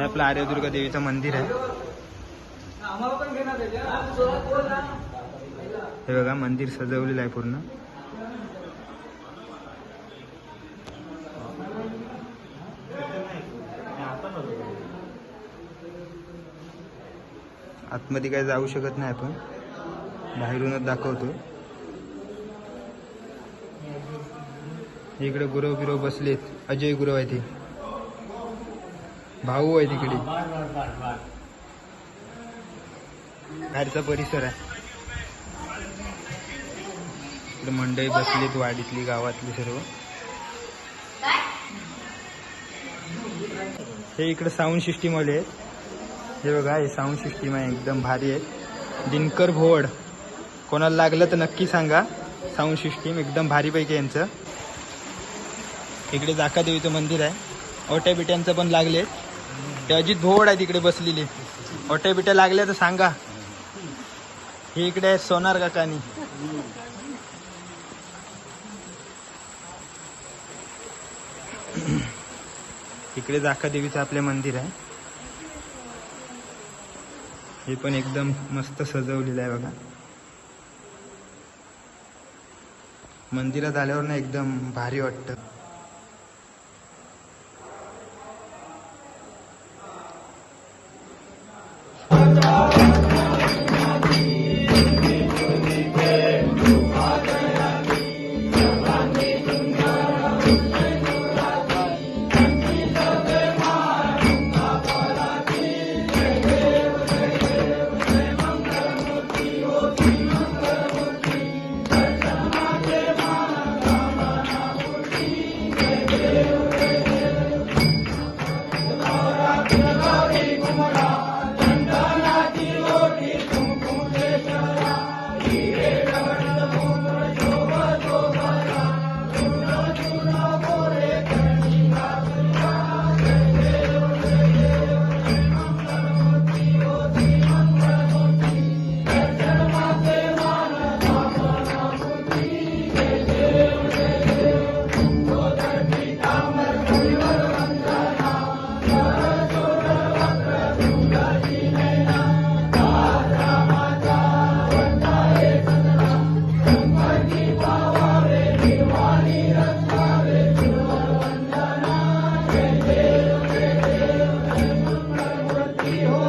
हे आपलं आर्यदुर्गा देवीचं मंदिर आहे. हे बघा मंदिर सजवलेलं आहे पूर्ण. आतमध्ये काय जाऊ शकत नाही आपण. बाहेरूनच दाखवतो. इकडे गुरव बिरव बसलेत. अजय गुरव आहे ते. भाऊ आहे तिकडे. बाहेरचा परिसर आहे. मंडई बसलीत वाडीतली गावातली सर्व. हे इकडे साऊंड सिस्टीम वाले आहेत. हे बघा हे साऊंड सिस्टीम आहे एकदम भारी आहे. दिनकर भोवड. कोणाला लागलं तर नक्की सांगा. साऊंड सिस्टीम एकदम भारीपैकी यांचं. इकडे जाका देवीचं मंदिर आहे. ओट्या बिट्यांचं पण लागलेत. ते अजित भोवड आहे तिकडे बसलेली. ओट्या बिट्या लागल्या तर सांगा. हे इकडे आहे सोनार काकानी. इकडे जाका देवीचं आपले मंदिर आहे. हे पण एकदम मस्त सजवलेलं आहे बघा. मंदिरात आल्यावर ना एकदम भारी वाटतं.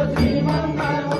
श्रीमङ्गल